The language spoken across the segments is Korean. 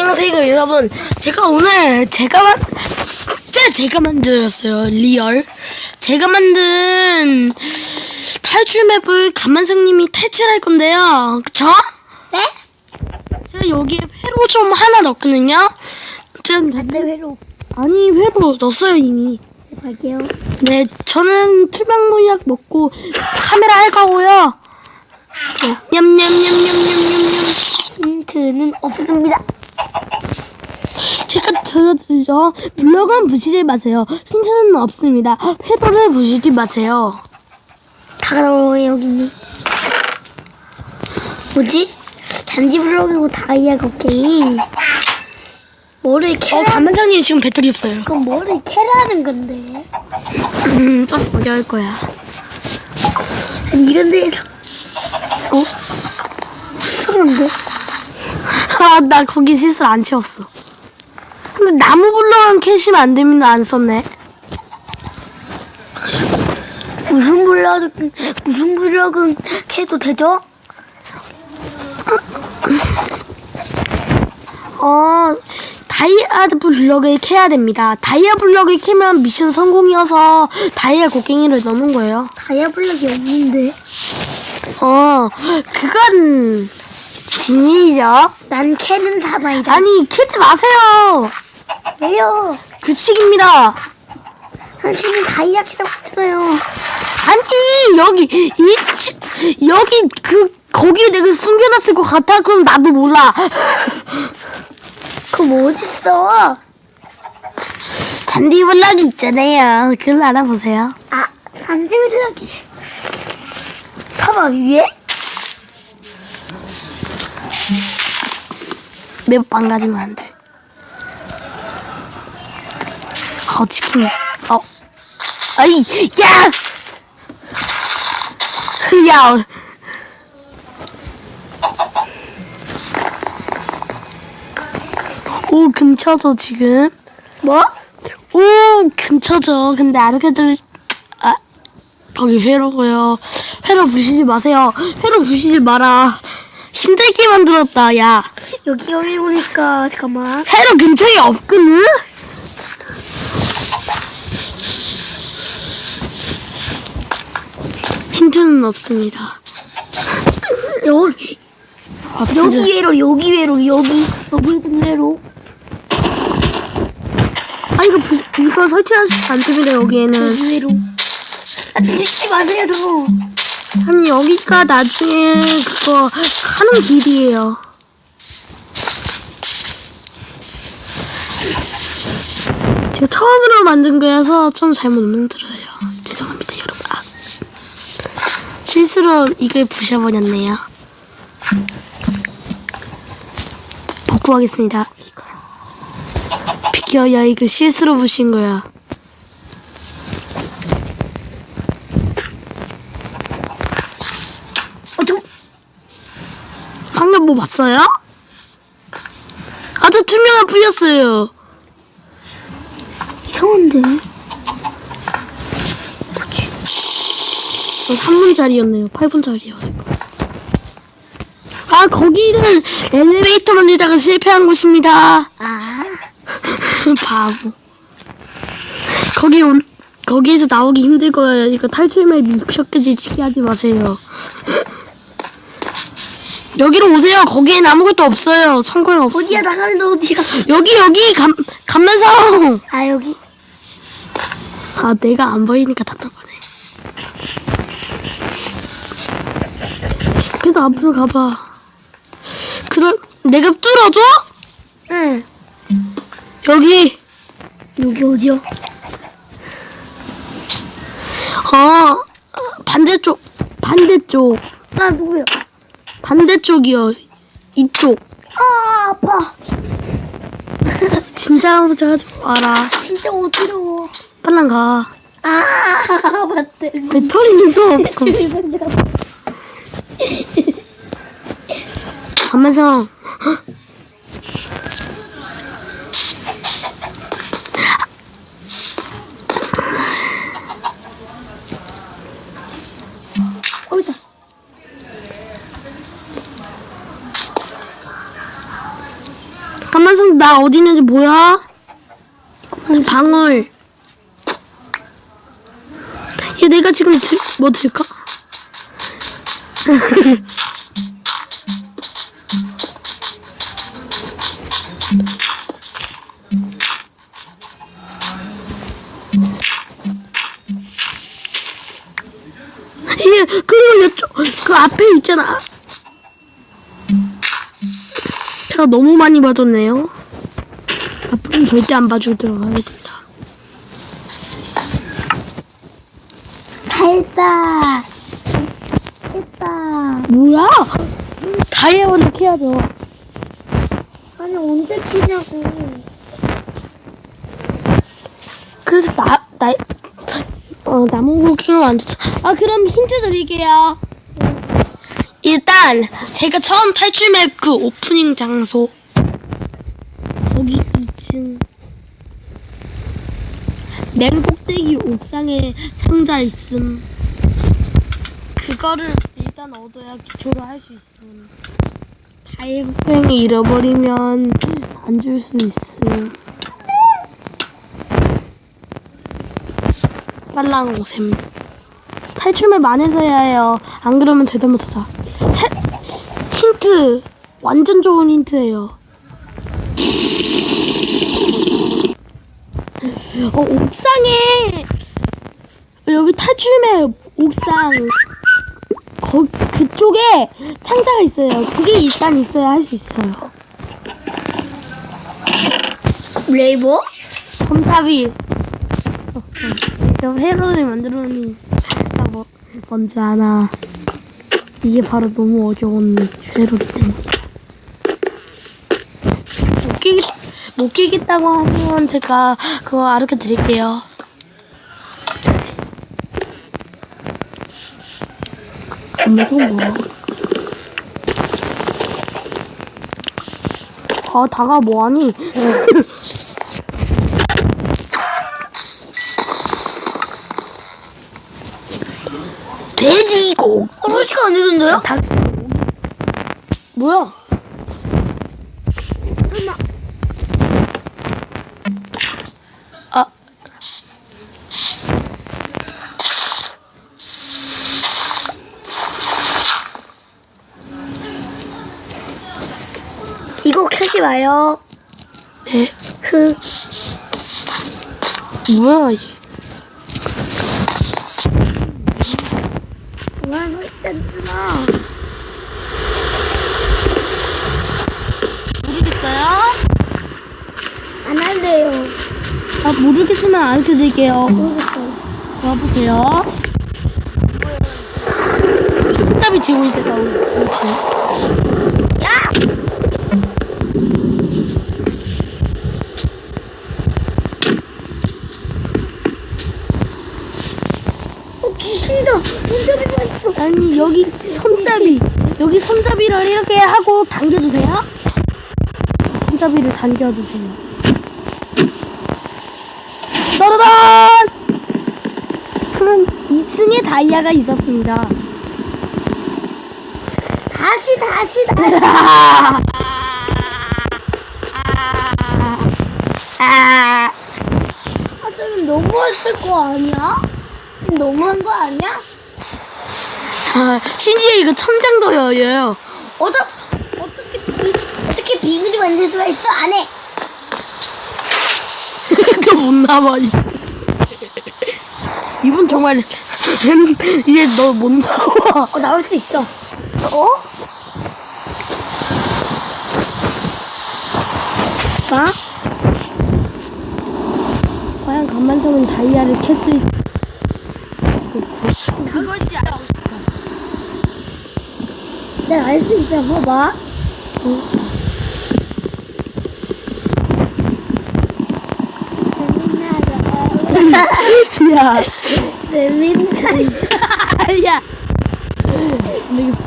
안녕하세요 여러분. 제가 오늘 제가 만 진짜 제가 만들었어요 리얼. 제가 만든 탈출 맵을 감만생님이 탈출할 건데요. 그쵸? 네? 제가 여기에 회로 좀 하나 넣었거든요. 좀 반대 회로. 아니 회로 넣었어요 이미. 갈게요. 네 저는 투명무약 먹고 카메라 할 거고요. 네, 냠냠냠냠냠냠냠 힌트는 없습니다. 제가 들어드리죠. 블럭은 부시지 마세요. 힌트는 없습니다. 회로를 부시지 마세요. 다가로 여기 있네. 뭐지? 단지 블록이고 다이아가 오케이. 뭐를 어, 캐라? 감만장님 지금 배터리 없어요. 그럼 뭐를 캐라는 건데? 음, 좀 어려울 거야. 아니 이런 데에서 어? 수상한데? 아, 나 거기 시술 안 채웠어. 근데 나무 블럭은 캐시면 안 됩니다. 안 썼네. 무슨 블럭은 무슨 블럭은 캐도 되죠? 어, 다이아 블럭을 캐야 됩니다. 다이아 블럭을 캐면 미션 성공이어서 다이아 곡괭이를 넣는 거예요. 다이아 블럭이 없는데. 어, 그건 비밀이죠. 난 캐는 사나이다. 아니, 캐지 마세요. 왜요? 규칙입니다. 당신은 다이아 캐라고 했잖아요. 아니 여기 이 집- 여기 그 거기 내가 숨겨놨을 것 같아. 그럼 나도 몰라. 그럼 어딨어? 잔디 블럭 있잖아요. 그걸 알아보세요. 아, 단지 블럭이. 봐봐, 위에? 몇 망가지면 안 돼. 어 치킨. 어. 아이 야. 야. 오 근처죠 지금. 뭐? 오 근처죠. 근데 아르케들 아 거기 회로고요. 회로 부시지 마세요. 회로 부시지 마라. 힘들게 만들었다. 야 여기 여기 오니까, 잠깐만. 회로 근처에 없거든. 힌트는 없습니다. 여기, 아, 진짜. 여기 외로, 여기 외로, 여기, 여기 외로. 아 이거 부, 이거 설치하지 않습니다 여기에는. 여기 외로. 아, 밀지 마세요, 저. 아니 여기가 나중에 그거 하는 길이에요. 제가 처음으로 만든 거여서 좀 잘못 만들어요. 죄송합니다 여러분. 아. 실수로 이걸 부셔버렸네요. 복구하겠습니다. 비켜 야 이거 실수로 부신 거야. 어, 저, 방금 뭐 봤어요? 아주 투명한 뿌렸어요. 이상한데? 3분짜리였네요. 8분짜리요. 아, 거기는 엘리베이터 만들다가 실패한 곳입니다. 아, 바보. 거기 온, 거기에서 나오기 힘들 거예요. 이거 탈출맵 미표까지 지게 하지 마세요. 여기로 오세요. 거기엔 아무것도 없어요. 성공 없어. 어디야, 나가는데 어디야? 여기 여기 감 감면성. 아, 여기. 아 내가 안 보이니까 답답하네. 그래서 앞으로 가봐. 그럼 내가 뚫어줘? 응. 여기. 여기 어디야? 어 반대쪽 반대쪽 아, 누구야? 반대쪽이요. 이쪽. 아, 아파. 진짜라고 하지 마라. 진짜 어지러워. 빨랑 가. 아, 맞대. 배터리는 또 없고. 감면성. 어디다? 감 가만성 나 어디 있는지 뭐야? 그 방울. 얘 내가 지금 들, 뭐 들까? 얘 그리고 이쪽 그 앞에 있잖아. 제가 너무 많이 봐줬네요. 앞으로는 절대 안 봐주도록 하겠습니다. 다 했다. 했다. 뭐야? 다이아몬드 캐야죠. 아니 언제 키냐고. 그래서 나, 나, 어, 나무 고킹은 안 좋다. 아, 그럼 힌트 드릴게요. 일단, 제가 처음 탈출 맵 그 오프닝 장소. 거기 2층. 맨 꼭대기 옥상에 상자 있음. 그거를 일단 얻어야 기초를 할 수 있음. 다이브팽이 잃어버리면 안 줄 수 있음. 빨랑 오셈. 탈출맵 안에서 해야 해요. 안 그러면 못하자. 차, 힌트. 완전 좋은 힌트예요. 어, 옥상에 여기 탈출맵 옥상 거, 그쪽에 상자가 있어요. 그게 일단 있어야 할 수 있어요. 레이버? 섬잡이. 어, 어. 저 회로를 만들어놓은 나 뭐, 뭔지 아나. 이게 바로 너무 어려운 회로기 때문에. 못 끼, 못 끼겠다고 하면 제가 그거 알려 드릴게요. 무슨 뭐. 아, 다가 뭐하니? 돼지고 어, 시간 안 되던데요? 닭 뭐야? 아 캐지 마요. 네. 흑. 뭐야 이게? 와, 너 있잖아. 모르겠어요? 안 할래요. 아 모르겠으면 알려드릴게요. 모르겠어요. 와보세요. 답이 지고 있을까 혹시? 야! 어, 귀신이다. 손잡이가 있어. 아니 여기 손잡이 여기 손잡이를 이렇게 하고 당겨주세요. 손잡이를 당겨주세요. 따라단! 그럼 2층에 다이아가 있었습니다. 다시, 다시, 다시. 아, 아, 저기 너무했을 거 아니야? 너무한 거 아니야? 아, 심지어 이거 천장도 열려요. 어저, 어떻게, 비, 어떻게 비밀이 만들 수가 있어? 안 해. 너못 나와. 이- 이분 정말 이제 너못 나와. 어, 나올 수 있어. 어? 봐? 과연 간만성은 다이아를 캤을 그것이 알고 싶어. 내가 알수 있어. 봐봐. 재밌나요? 야, 재밌나요? 야. 안 되겠어.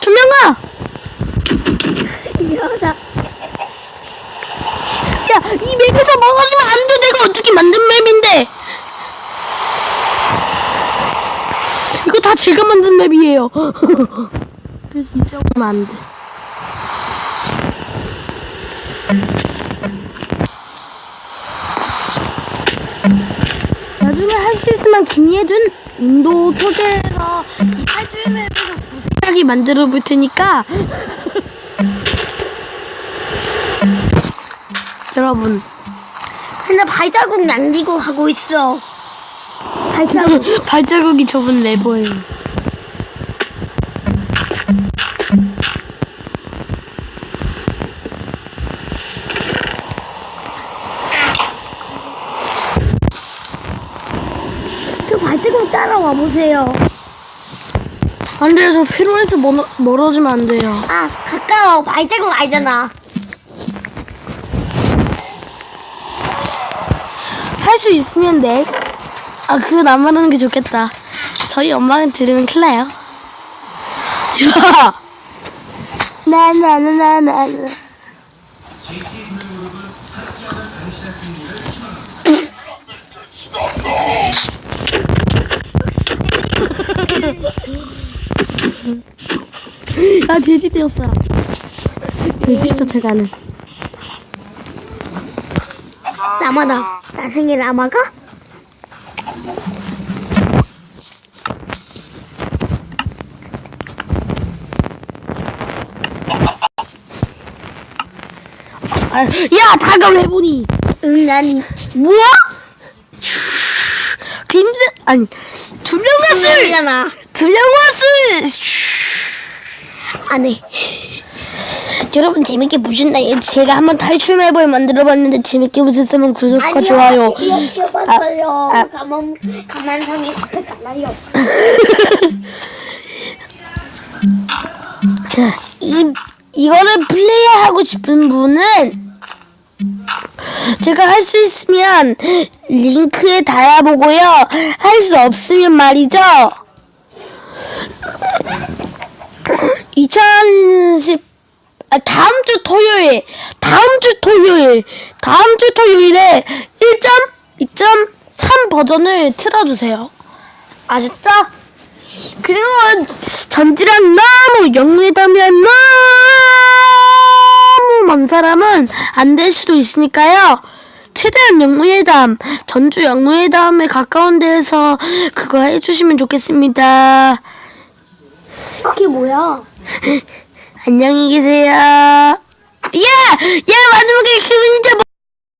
투명아! 이러다. 야, 이 맵에서 먹어주면 안 돼. 내가 어떻게 만든 맵인데. 만든 맵이에요. 그래서 잊어보면 안 돼. 나중에 할 수 있으면 김예준 인도 초대해서 이 탈출맵에서 구색하기 만들어 볼 테니까 여러분 근데 발자국 남기고 가고 있어. 발자국 발자국이 저분 레버예요. 그 발자국 보세요. 안 돼요. 저 피로해서 멀어, 멀어지면 안 돼요. 아, 가까워. 발자국 알잖아. 할 수 있으면 네. 아, 그거 안 말하는 게 좋겠다. 저희 엄마가 들으면 큰일 나요. 야! 나나나나나. 아, 돼지 되었어. 돼지 쫓아가는. 라마다. 나중에 라마가? 아, 야, 다가 왜 보니? 응, 난이. 뭐? 김스 아니 두명화술 두명화술 안 해. 여러분 재밌게 보셨나요? 제가 한번 탈출 맵을 만들어봤는데 재밌게 보셨으면 구독과 좋아요 이렇게 봤어요. 아, 아. 가만, 가만성이 달라요. 이 이거를 플레이하고 싶은 분은 제가 할 수 있으면 링크에 달아보고요. 할 수 없으면 말이죠. 2010 아, 다음 주 토요일, 다음 주 토요일, 다음 주 토요일에 1.2.3 버전을 틀어주세요. 아셨죠? 그리고 전지랑 너무 영리하다면 너무 먼 사람은 안 될 수도 있으니까요. 최대한 영무회담, 전주 영무회담에 가까운 데에서 그거 해주시면 좋겠습니다. 그게 뭐야? 안녕히 계세요. 야! 야, 마지막에 기분이 좀